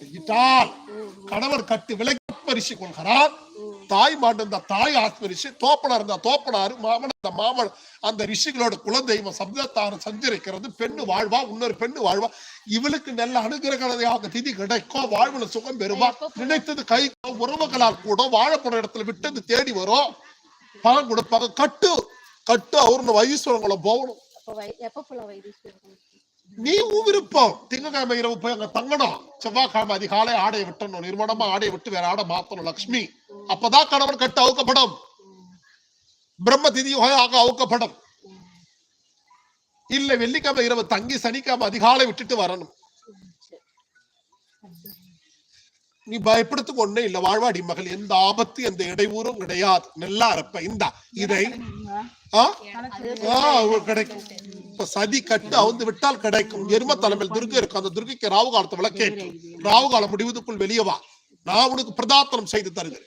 செஞ்சிட்டால் கணவர் கட்டு விலகி ஆத்மரிசி கொள்கிறார். தாய் மாட்டு தாய் ஆத்மரிசி தோப்பனார் இருந்தா தோப்பனாரு மாமன் இருந்தா மாமன். அந்த ரிஷிகளோட குலதெய்வம் சப்தத்தாரம் சஞ்சரிக்கிறது பெண்ணு வாழ்வா இன்னொரு பெண்ணு வாழ்வா. இவளுக்கு நல்ல அனுகிரகதையாக திதி கிடைக்கும் வாழ்வுல சுகம் பெறுவா. நினைத்தது கை உறவுகளால் கூட வாழப்போற இடத்துல விட்டது தேடி வரும் பணம் கொடுப்பாங்க கட்டு கட்டு அவருன்னு வைஸ்வரங்குளம் போகணும். அப்ப வை- எப்ப போல வைத்தீஸ்வரன் நீ உன் விருப்பம் திங்கக்கிழமை இரவு போய் அங்க தங்கணும். செவ்வாய்க்கிழமை அதிகாலை ஆடையை விட்டணும். நிர்மணமா ஆடையை விட்டு வேற ஆடை மாத்தணும் லக்ஷ்மி. அப்பதான் கணவன் கட்டு அவுக்கப்படும். பிரம்ம திதி ஆக அவுக்கப்படும். இல்ல வெள்ளிக்கிழமை இரவு தங்கி சனிக்கிழமை அதிகாலை விட்டுட்டு வரணும். நீ பயப்படுத்துக்கு ஒண்ணே இல்ல. வாழ்வாடி மகள் எந்த ஆபத்து எந்த இடையூறும் கிடையாது. நல்லா இருப்ப. இந்தா இதை கிடைக்கும். சதி கட்டு அவுந்து விட்டால் கிடைக்கும். எரும தலைமையில் துர்கை இருக்கும் அந்த துர்கைக்கு ராவு காலத்தை விளக்கேற்று. ராவு காலம் முடிவதற்குள் வெளியே வா. நான் உனக்கு பிரதாத்தனம் செய்து தருகிறேன்.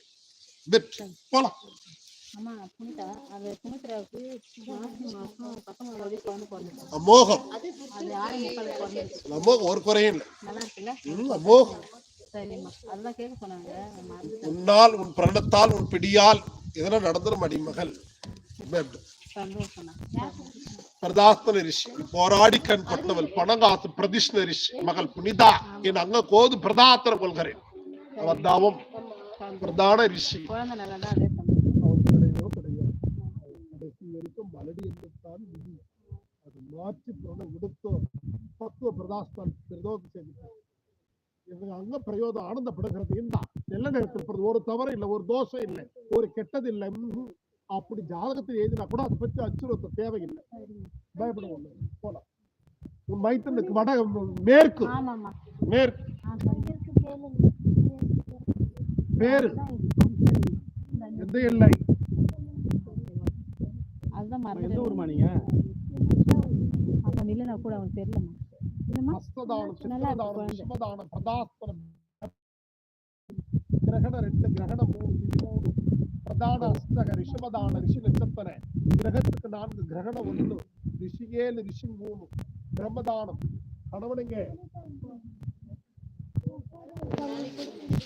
போலாம். அமோகம். அமோகம். ஒரு குறையும் இல்லை. அமோகம். உன்னால் உன் பிரணத்தால் உன் பிடியால் இதெல்லாம் நடந்துரும் அடிமகள். சந்தோஷம் பிரதாஸ்தன ரிஷி போராடிக்கன் கொட்டவள் பணங்காத்து பிரதிஷ்ண ரிஷி மகள் புனிதா என் அங்க கோது பிரதாத்தன கொள்கிறேன் அவர்தாவும் பிரதான ரிஷி கிடையாது மலடி விதி அது மாற்றி பிரணம் விடுத்தோ பத்துவ பிரதாஸ்தான் பிரதோகம் செய்தார் இவங்க அங்க பிரயோதம் ஆனந்தப்படுகிறது இந்த நல்ல நேரத்தில் ஒரு தவறு இல்லை ஒரு தோஷம் இல்லை ஒரு கெட்டது இல்லை அப்படி ஜாதகத்தில் எழுதினா கூட அதை பற்றி அச்சுறுத்த தேவையில்லை. பயப்பட ஒண்ணு போலாம். உன் மைத்தனுக்கு வட மேற்கு. மேற்கு. பேரு. எந்த இல்லை எந்த ஊர்மா நீங்க? இல்லைன்னா கூட அவன் தெரியலமா கிரகணம் ரெண்டு கிரகணம் இது மூணு பிரதான அஸ்தக ரிஷபதான ரிஷி நட்சத்திர கிரகத்துக்கு நான்கு கிரகணம் ஒன்று ரிஷி ஏழு ரிஷி மூணு பிரம்மதானம் கணவனுங்க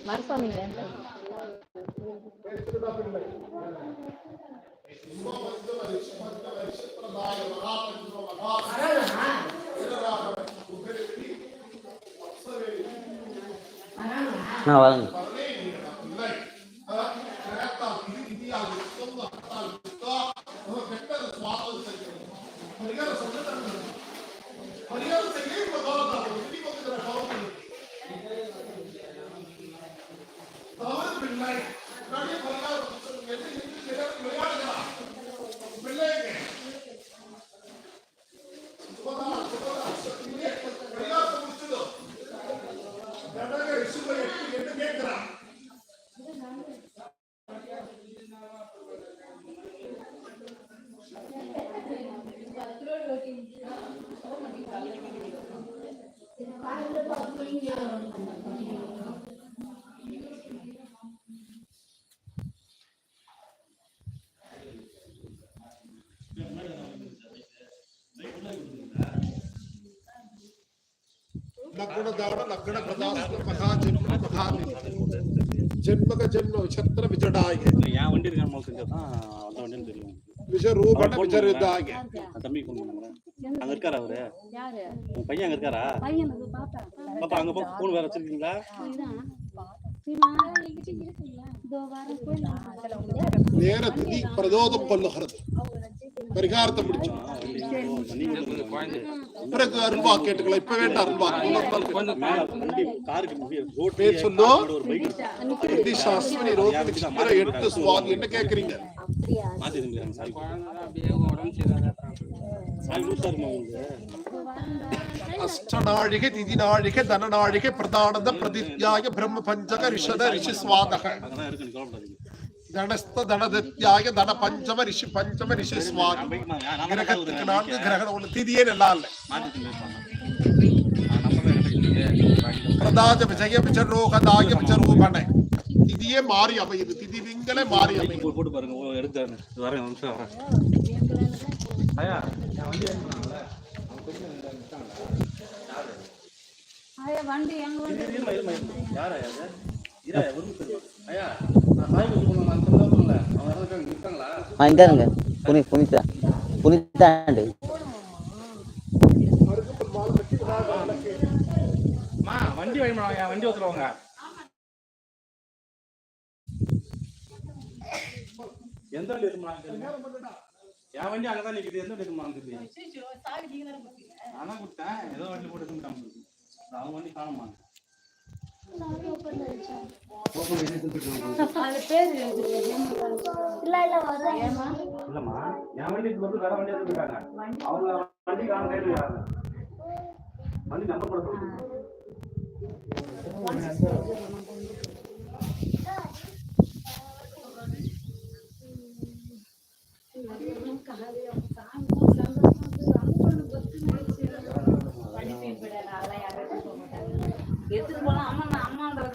மரசாமிங்க நான் வரேங்க లగ్న దాన లగ్న ప్రదాస్త మహా జన్మ మహా జన్మక జన్మ విచత్ర విజడాయ என் வண்டி இருக்க மாதிரி செஞ்சா தான் அந்த வண்டின்னு தெரியும் విషరూపణ విచరిదాయ நான் தம்பி ஃபோன் பண்ணுறேன் அங்க இருக்காரா அவரு? யாரு? உங்க பையன் அங்க இருக்காரா? பாப்பா. அங்க போ. ஃபோன் வேற வச்சிருக்கீங்களா? இதுதான் சீமா இதோ வரேன். போயிடலாம் நேர திதி பிரதோதம் கொல்லுகிறது பரிகாரத்தை முடிச்சோம் பிறகு அருள்வா கேட்டுக்கலாம். இப்ப வேண்டாம் ரோட் பேர் சித்திர எட்டு சுவாதி. என்ன கேக்குறீங்க? உங்களுக்கு அஷ்டநாழிகை திதி நாழிகை தனநாழிகை பிரதானத பிரதித்யாய பிரம்ம பஞ்சக ரிஷத ரிஷி சுவாதக தனஸ்த தனதத்யாய தன பஞ்சம ரிஷி பஞ்சம ரிஷி சுவாதி பைக் நான் நான் தான் கிரகத்துக்கு நான்கு கிரகணம் ஒண்ணு திதியே நல்லா இல்ல. மாத்தி இருப்பாங்க பிரதாஜ விஜய விஜரோகதாய விஜரூபணை திதியே மாறி அமையுது. திதி விங்களே மாறி அமையுது. போட்டு போட்டு பாருங்க. ஓ, எடுத்தாரு வரேன் நிமிஷம் வரேன். ஐயா வண்டி எங்க வண்டி? இருமா இருமா இருமா. யாரா அது இரா ஒரு நிமிஷம் ஐயா நான் சாய் வச்சு போனோம் நான் சொல்லாமல அவங்க இருக்காங்க இருக்காங்களா ஆ இங்கே இருங்க. புனி புனிதா புனிதாண்டு மா வண்டி வாங்கி வண்டி ஓத்துறவங்க எந்த வண்டி இருக்குமா என் வண்டி அங்கதான் நிக்குது எந்த வண்டி இருக்குமா நானா கொடுத்தேன். ஏதோ வண்டி போட்டு அவங்க வண்டி காணுமா அது பேரு ஏமா இல்லம்மா என் வண்டி வேற வண்டி? எடுத்துட்டாங்க அவங்க வண்டி காண கையில் வண்டி நம்பர் போட சொல்லுங்க